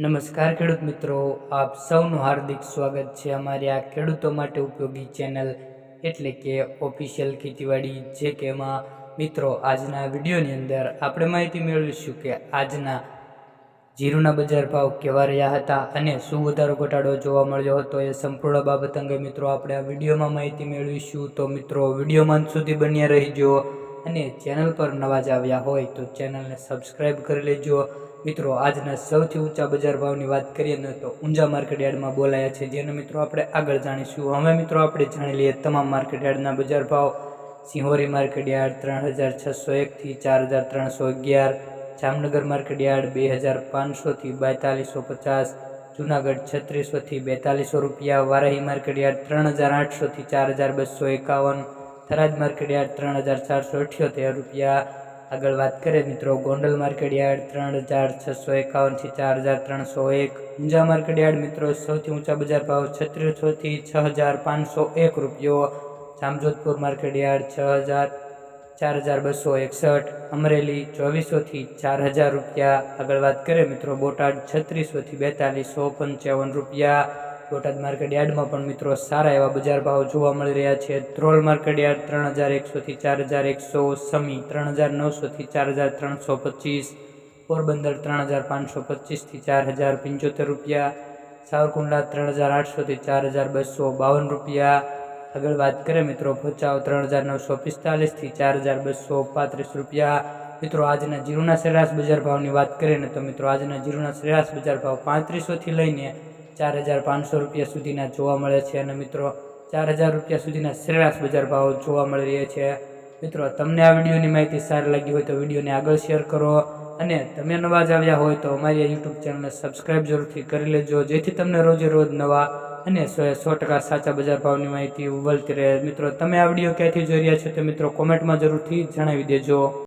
નમસ્કાર ખેડૂત મિત્રો, આપ સૌનું હાર્દિક સ્વાગત છે અમારી આ ખેડૂતો માટે ઉપયોગી ચેનલ એટલે કે ઓફિશિયલ ખેતીવાડી, જે કે એમાં મિત્રો આજના વિડીયોની અંદર આપણે માહિતી મેળવીશું કે આજના જીરુના બજાર ભાવ કેવા રહ્યા હતા અને શું વધારો ઘટાડો જોવા મળ્યો હતો એ સંપૂર્ણ બાબત અંગે મિત્રો આપણે આ વિડીયોમાં માહિતી મેળવીશું. તો મિત્રો વિડીયોમાં સુધી બન્યા રહીજો અને ચેનલ પર નવા જ આવ્યા હોય તો ચેનલને સબસ્ક્રાઈબ કરી લેજો મિત્રો, આજના સૌથી ઊંચા બજાર ભાવની વાત કરીએ ને તો ઊંઝા માર્કેટ યાર્ડમાં બોલાયા છે, જેને મિત્રો આપણે આગળ જાણીશું. હવે મિત્રો, આપણે જાણી લઈએ તમામ માર્કેટ યાર્ડના બજાર ભાવ. સિંહોરી માર્કેટ યાર્ડ ત્રણ હજાર છસો એકથી ચાર હજાર ત્રણસો અગિયાર. જામનગર માર્કેટ યાર્ડ બે હજાર પાંચસોથી બેતાલીસો પચાસ. જુનાગઢ છત્રીસોથી બેતાલીસો રૂપિયા. વારાહી માર્કેટ યાર્ડ ત્રણ હજાર આઠસોથી ચાર હજાર બસો એકાવન. થરાદ માર્કેટ યાર્ડ ત્રણ હજાર ચારસો અઠ્યોતેર રૂપિયા. આગળ વાત કરીએ મિત્રો, ગોંડલ માર્કેટ યાર્ડ ત્રણ હજાર છસો એકાવનથી ચાર હજાર ત્રણસો એક. ઊંઝા માર્કેટ યાર્ડ મિત્રો, સૌથી ઊંચા બજાર ભાવ છત્રીસોથી છ હજાર પાંચસો એક રૂપિયો. જામજોધપુર માર્કેટ યાર્ડ છ હજાર ચાર હજાર બસો એકસઠ. અમરેલી ચોવીસોથી ચાર હજાર રૂપિયા. આગળ વાત કરીએ મિત્રો, બોટાદ છત્રીસોથી બેતાલીસો પંચાવન રૂપિયા. બોટાદ માર્કેટ યાર્ડમાં પણ મિત્રો સારા એવા બજાર ભાવ જોવા મળી રહ્યા છે. ધ્રોલ માર્કેટ યાર્ડ ત્રણ હજાર એકસોથી ચાર હજાર એકસો સમી, ત્રણ હજાર નવસોથી ચાર હજાર ત્રણસો પચીસ, પોરબંદર ત્રણ હજાર પાંચસો પચીસથી ચાર હજાર પંચોતેર રૂપિયા, સાવરકુંડલા ત્રણ હજાર આઠસોથી ચાર હજાર બસો બાવન રૂપિયા. આગળ વાત કરીએ મિત્રો, ભચાઉ ત્રણ હજાર નવસો પિસ્તાલીસથી ચાર હજાર બસો પાંત્રીસ રૂપિયા. મિત્રો, આજના જીરુના સરેરાશ બજાર ભાવની વાત કરીએ ને તો મિત્રો, આજના જીરુના સરેરાશ બજાર ભાવ પાંત્રીસોથી લઈને ચાર હજાર પાંચસો રૂપિયા સુધીના જોવા મળે છે અને મિત્રો, ચાર હજાર રૂપિયા સુધીના સરેરાશ બજાર ભાવ જોવા મળી રહ્યા છે. મિત્રો, તમને આ વિડીયોની માહિતી સારી લાગી હોય તો વિડીયોને આગળ શેર કરો અને તમે નવા જ આવ્યા હોય તો અમારી આ યુટ્યુબ ચેનલને સબસ્ક્રાઈબ જરૂરથી કરી લેજો, જેથી તમને રોજે રોજ નવા અને સો સો ટકા સાચા બજાર ભાવની માહિતી મળતી રહે. મિત્રો, તમે આ વીડિયો ક્યાંથી જોઈ રહ્યા છો તે મિત્રો કોમેન્ટમાં જરૂરથી જણાવી દેજો.